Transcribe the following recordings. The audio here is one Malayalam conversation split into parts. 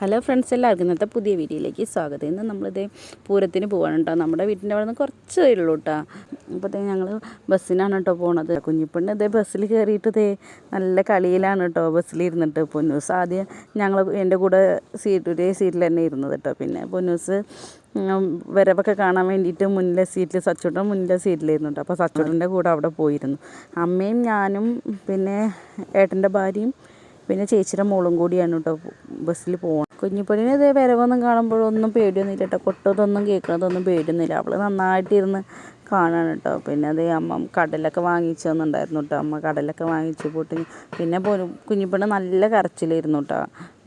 ഹലോ ഫ്രണ്ട്സ് എല്ലാവർക്കും ഇന്നത്തെ പുതിയ വീഡിയോയിലേക്ക് സ്വാഗതം. ഇന്ന് നമ്മളിത് പൂരത്തിന് പോവാണ് കേട്ടോ. നമ്മുടെ വീട്ടിന്റെ അവിടെ നിന്ന് കുറച്ച് ഉള്ളൂ കേട്ടോ. അപ്പോഴത്തേക്ക് ഞങ്ങൾ ബസ്സിനാണ് കേട്ടോ പോണത്. കുഞ്ഞിപ്പെണ്ണ് ഇതേ ബസ്സിൽ കയറിയിട്ട് ഇതേ നല്ല കളിയിലാണ് കേട്ടോ ബസ്സിലിരുന്നിട്ട്. പൊന്നൂസ് ആദ്യം ഞങ്ങൾ എന്റെ കൂടെ സീറ്റ് ഒരേ സീറ്റിൽ തന്നെ ഇരുന്നത് കേട്ടോ. പിന്നെ പൊന്നൂസ് വരവൊക്കെ കാണാൻ വേണ്ടിയിട്ട് മുന്നിലെ സീറ്റിൽ സച്ചോട്ടൻ മുന്നിലെ സീറ്റിലിരുന്നു കേട്ടോ. അപ്പോൾ സച്ചോട്ടന്റെ കൂടെ അവിടെ പോയിരുന്നു. അമ്മയും ഞാനും പിന്നെ ഏട്ടന്റെ ഭാര്യയും പിന്നെ ചേച്ചിയുടെ മോളും കൂടിയാണ് കേട്ടോ ബസ്സിൽ പോകണം കുഞ്ഞിപ്പണിന് ഇതേ വരവൊന്നും കാണുമ്പോഴൊന്നും പേടിയൊന്നുമില്ല കേട്ടോ. കൊട്ടതൊന്നും കേൾക്കണതൊന്നും പേടിയൊന്നുമില്ല. അവൾ നന്നായിട്ടിരുന്ന് കാണാണ് കേട്ടോ. പിന്നെ അത് അമ്മ കടലൊക്കെ വാങ്ങിച്ചു തന്നിട്ടുണ്ടായിരുന്നു കേട്ടോ. അമ്മ കടലൊക്കെ വാങ്ങിച്ചു പോട്ട് പിന്നെ പോലും കുഞ്ഞിപ്പണ് നല്ല കരച്ചിലായിരുന്നു കേട്ടോ.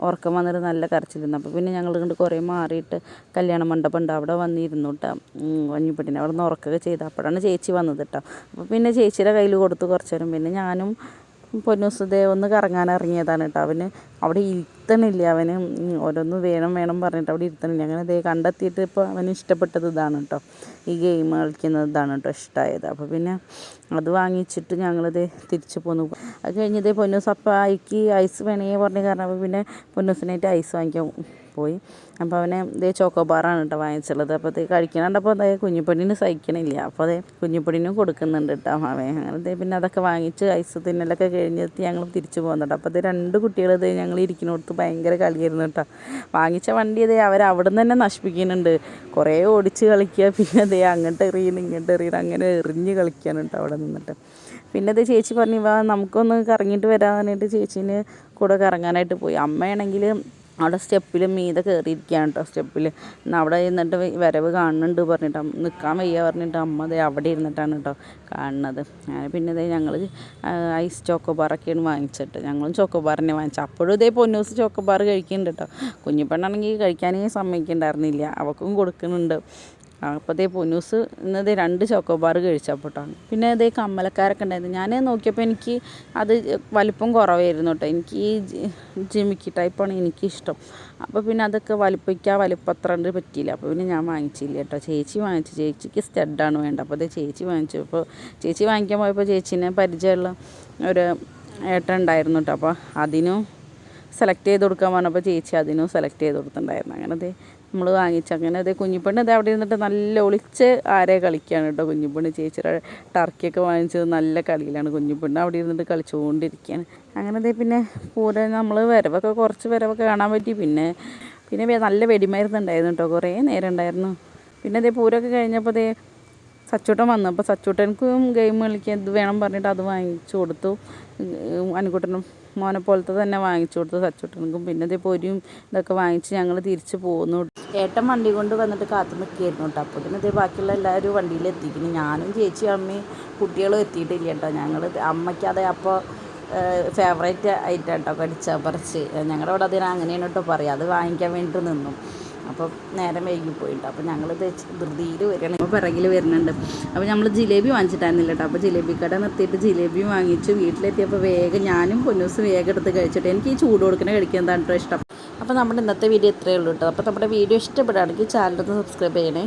ഉറക്കം വന്നിട്ട് നല്ല കരച്ചിലായിരുന്നു. അപ്പോൾ പിന്നെ ഞങ്ങൾ കണ്ട് കുറേ മാറിയിട്ട് കല്യാണ മണ്ഡപം ഉണ്ട്. അവിടെ വന്നിരുന്നു കേട്ടോ. കുഞ്ഞിപ്പട്ടിനെ അവിടെ നിന്ന് ഉറക്കൊക്കെ ചെയ്ത്. അപ്പോഴാണ് ചേച്ചി വന്നത് കേട്ടോ. അപ്പോൾ പിന്നെ ചേച്ചിയുടെ കയ്യിൽ കൊടുത്ത് കുറച്ചു നേരം. പിന്നെ ഞാനും പൊന്നൂസുദേ ഒന്ന് കറങ്ങാൻ ഇറങ്ങിയതാണ് കേട്ടോ. അവന് അവിടെ ഇരുത്തണില്ല അവന്? ഓരോന്ന് വേണം വേണം പറഞ്ഞിട്ട് അവിടെ ഇരുത്തണില്ല? അങ്ങനെ ദേ കണ്ടെത്തിയിട്ട് ഇപ്പോൾ അവന് ഇഷ്ടപ്പെട്ടത് ഇതാണ് കേട്ടോ ഈ ഗെയിം കളിക്കുന്നത് ഇതാണ് കേട്ടോ ഇഷ്ടമായത് അപ്പോൾ പിന്നെ അത് വാങ്ങിച്ചിട്ട് ഞങ്ങളിത് തിരിച്ചു പോന്നു. അത് കഴിഞ്ഞതേ പൊന്നൂസ് അപ്പം ഐസ് വേണേ പറഞ്ഞ് കാരണം അപ്പോൾ പിന്നെ പൊന്നൂസിനായിട്ട് ഐസ് വാങ്ങിക്കാൻ പോയി. അപ്പോൾ അവനെ ഇതേ ചോക്കോബാറാണ് കേട്ടോ വാങ്ങിച്ചുള്ളത്. അപ്പോൾ ഇത് കഴിക്കണണ്ടപ്പോൾ അതേ കുഞ്ഞിപ്പൊടിന് സഹിക്കണില്ല. അപ്പോൾ അതേ കുഞ്ഞിപ്പൊടിനും കൊടുക്കുന്നുണ്ട് കേട്ടോ അവൻ. അങ്ങനെ പിന്നെ അതൊക്കെ വാങ്ങിച്ച് ഐസ് തിന്നലൊക്കെ കഴിഞ്ഞെത്തി ഞങ്ങൾ തിരിച്ചു പോകുന്നുണ്ട് അപ്പോൾ ഇത് രണ്ട് കുട്ടികൾ ഇത് ഞങ്ങൾ ഇരിക്കുന്നിടത്ത് ഭയങ്കര കളിയായിരുന്നു കേട്ടോ വാങ്ങിച്ച വണ്ടി ഇതേ അവർ അവിടെ തന്നെ നശിപ്പിക്കുന്നുണ്ട്. കുറേ ഓടിച്ച് കളിക്കുക പിന്നെ അതേ അങ്ങോട്ട് എറിയുന്നു ഇങ്ങോട്ട് എറിയുന്നു. അങ്ങനെ എറിഞ്ഞ് കളിക്കാണ് കേട്ടോ അവിടെ നിന്നിട്ട്. പിന്നെ അത് ചേച്ചി പറഞ്ഞു വാ നമുക്കൊന്ന് കറങ്ങിയിട്ട് വരാനായിട്ട് ചേച്ചീന് കൂടെ കറങ്ങാനായിട്ട് പോയി. അമ്മയാണെങ്കിൽ അവിടെ സ്റ്റെപ്പിൽ മീതെ കയറിയിരിക്കുകയാണ് കേട്ടോ സ്റ്റെപ്പിൽ എന്നാൽ അവിടെ ഇരുന്നിട്ട് വരവ് കാണുന്നുണ്ട് പറഞ്ഞിട്ട് നിൽക്കാൻ വയ്യ പറഞ്ഞിട്ട് അമ്മ ദേ അവിടെ ഇരുന്നിട്ടാണ് കേട്ടോ കാണുന്നത്. അങ്ങനെ പിന്നെ ദേ ഞങ്ങൾ ഐസ് ചോക്കോബാറൊക്കെയാണ് വാങ്ങിച്ചിട്ട്. ഞങ്ങളും ചോക്കോബാറിനെ വാങ്ങിച്ചു. അപ്പോഴും ഇതേ പൊന്നൂസ് ചോക്കോബാർ കഴിക്കുന്നുണ്ട് കേട്ടോ കുഞ്ഞിപ്പെണ്ണാണെങ്കിൽ കഴിക്കാനേ സമ്മതിക്കുന്നുണ്ടായിരുന്നില്ല അവൾക്കും കൊടുക്കുന്നുണ്ട്. അപ്പോൾ ദേ പൊന്നൂസ് ഇന്നത് രണ്ട് ചോക്കോബാർ കഴിച്ചപ്പോട്ടാണ് പിന്നെ ദേ കമ്മലക്കാരൊക്കെ ഉണ്ടായിരുന്നു. ഞാൻ നോക്കിയപ്പോൾ എനിക്ക് അത് വലിപ്പം കുറവായിരുന്നു കേട്ടോ. എനിക്ക് ഈ ജിമിക്കി ടൈപ്പാണ് എനിക്കിഷ്ടം. അപ്പോൾ പിന്നെ അതൊക്കെ വലിപ്പിക്കാൻ വലിപ്പത്രണ്ട് പറ്റിയില്ല. അപ്പോൾ പിന്നെ ഞാൻ വാങ്ങിച്ചില്ല കേട്ടോ. ചേച്ചി വാങ്ങിച്ചു. ചേച്ചിക്ക് സ്റ്റഡാണ് വേണ്ടത്. അപ്പോൾ അതേ ചേച്ചി വാങ്ങിച്ചു. അപ്പോൾ ചേച്ചി വാങ്ങിക്കാൻ പോയപ്പോൾ ചേച്ചീനെ പരിചയമുള്ള ഒരു ഏട്ടൻ ഉണ്ടായിരുന്നു കേട്ടോ. അപ്പോൾ അതിനും സെലക്ട് ചെയ്ത് കൊടുക്കാൻ പറഞ്ഞപ്പോൾ ചേച്ചി അതിനും സെലക്ട് ചെയ്ത് കൊടുത്തിട്ടുണ്ടായിരുന്നു. അങ്ങനെ ദേ നമ്മൾ വാങ്ങിച്ച അങ്ങനെ അതേ കുഞ്ഞിപ്പെണ്ണ് ഇത് അവിടെ ഇരുന്നിട്ട് നല്ല ഒളിച്ച് ആരെ കളിക്കുകയാണ് കേട്ടോ കുഞ്ഞിപ്പെണ്ണ്. ചേച്ചിയുടെ ടർക്കിയൊക്കെ വാങ്ങിച്ചത് നല്ല കളിയിലാണ് കുഞ്ഞിപ്പെണ്ണ്. അവിടെ ഇരുന്നിട്ട് കളിച്ചുകൊണ്ടിരിക്കുകയാണ് അങ്ങനെ ദേ പിന്നെ പൂര നമ്മൾ വരവൊക്കെ കുറച്ച് വരവൊക്കെ കാണാൻ പറ്റി. പിന്നെ പിന്നെ നല്ല വെടിമരുന്നുണ്ടായിരുന്നു കേട്ടോ. കുറേ നേരം ഉണ്ടായിരുന്നു. പിന്നെ അതേ പൂരമൊക്കെ കഴിഞ്ഞപ്പോൾ ദേ സച്ചൂട്ടൻ വന്നു അപ്പോൾ സച്ചൂട്ടൻക്കും ഗെയിം കളിക്കാൻ ഇത് വേണം പറഞ്ഞിട്ട് അത് വാങ്ങിച്ചു കൊടുത്തു. അനുകുട്ടനും മോനെ പോലത്തെ തന്നെ വാങ്ങിച്ചു കൊടുത്തു സച്ചൂട്ടനക്കും പിന്നെ ഇതേ പൊരിയും ഇതൊക്കെ വാങ്ങിച്ച് ഞങ്ങൾ തിരിച്ച് പോകുന്നു ഏട്ടൻ വണ്ടി കൊണ്ട് വന്നിട്ട് കാത്തു നിൽക്കുകയായിരുന്നു കേട്ടോ അപ്പോൾ പിന്നെ ഇതേ ബാക്കിയുള്ള എല്ലാവരും വണ്ടിയിൽ എത്തിക്കുന്നു. ഞാനും ചേച്ചി അമ്മയും കുട്ടികളും എത്തിയിട്ടില്ല കേട്ടോ ഞങ്ങൾ അമ്മയ്ക്ക് അതെ അപ്പോൾ ഫേവറേറ്റ് ആയിട്ടാണ് കേട്ടോ കടിച്ച പറിച്ച്. ഞങ്ങളുടെ അവിടെ അതിന് അങ്ങനെയാണ് കേട്ടോ പറയുക അത് വാങ്ങിക്കാൻ വേണ്ടിയിട്ട് നിന്നു. അപ്പോൾ നേരം പോയിട്ടുണ്ട് അപ്പോൾ ഞങ്ങൾ ധൃതിയിൽ വരണം ഇപ്പോൾ പിറകിൽ വരുന്നുണ്ട്. അപ്പോൾ നമ്മൾ ജിലേബി വാങ്ങിച്ചിട്ടായിരുന്നില്ല കേട്ടോ. അപ്പോൾ ജിലേബി കട നിർത്തിയിട്ട് ജിലേബി വാങ്ങിച്ചു. വീട്ടിലെത്തിയപ്പോൾ വേഗം ഞാനും പൊന്നൂസ് വേഗം എടുത്ത് കഴിച്ചിട്ട് എനിക്ക് ഈ ചൂട് കൊടുക്കണേ കഴിക്കുന്നതാണ് കേട്ടോ ഇഷ്ടം? അപ്പോൾ നമ്മുടെ ഇന്നത്തെ വീഡിയോ ഇത്രയേ ഉള്ളൂ കേട്ടോ. അപ്പോൾ നമ്മുടെ വീഡിയോ ഇഷ്ടപ്പെടുകയാണെങ്കിൽ ചാനലൊന്ന് സബ്സ്ക്രൈബ് ചെയ്യണേ.